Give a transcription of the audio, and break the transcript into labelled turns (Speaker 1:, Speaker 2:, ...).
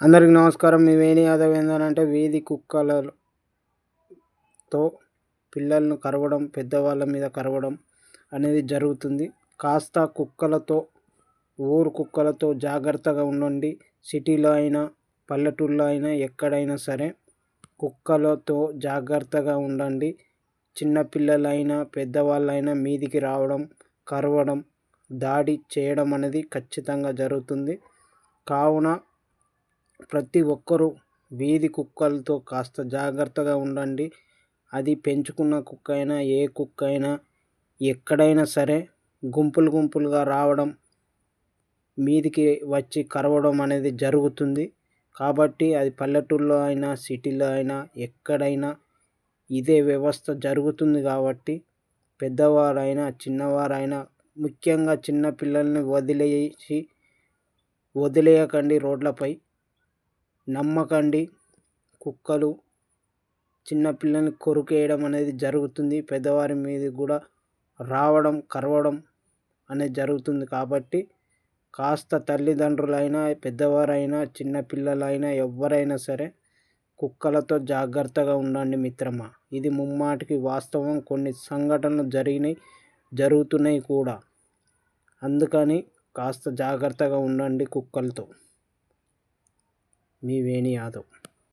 Speaker 1: అందరికి నమస్కారం. మీ యాదవ్ ఏంటంటే వీధి కుక్కలతో పిల్లలను కరవడం పెద్దవాళ్ళ మీద కరవడం అనేది జరుగుతుంది. కాస్త కుక్కలతో ఊరు కుక్కలతో జాగ్రత్తగా ఉండండి. సిటీలో అయినా పల్లెటూళ్ళలో అయినా ఎక్కడైనా సరే కుక్కలతో జాగ్రత్తగా ఉండండి. చిన్నపిల్లలైనా పెద్దవాళ్ళైనా మీదికి రావడం కరవడం దాడి చేయడం అనేది ఖచ్చితంగా జరుగుతుంది. కావున ప్రతి ఒక్కరూ వీధి కుక్కలతో కాస్త జాగ్రత్తగా ఉండండి. అది పెంచుకున్న కుక్క అయినా ఏ కుక్క అయినా ఎక్కడైనా సరే గుంపులు గుంపులుగా రావడం మీదికి వచ్చి కరవడం అనేది జరుగుతుంది. కాబట్టి అది పల్లెటూళ్ళలో అయినా సిటీలో అయినా ఎక్కడైనా ఇదే వ్యవస్థ జరుగుతుంది కాబట్టి పెద్దవారైనా చిన్నవారైనా ముఖ్యంగా చిన్నపిల్లల్ని వదిలేసి వదిలేయకండి రోడ్లపై. నమ్మకండి. కుక్కలు చిన్నపిల్లల్ని కొరికేయడం అనేది జరుగుతుంది. పెద్దవారి మీద కూడా రావడం కరవడం అనేది జరుగుతుంది కాబట్టి కాస్త తల్లిదండ్రులైనా పెద్దవారైనా చిన్నపిల్లలైనా ఎవరైనా సరే కుక్కలతో జాగ్రత్తగా ఉండండి మిత్రమా. ఇది ముమ్మాటికి వాస్తవం. కొన్ని సంఘటనలు జరిగినాయి జరుగుతున్నాయి కూడా. అందుకని కాస్త జాగ్రత్తగా ఉండండి కుక్కలతో. మీ వేణి యాదవ్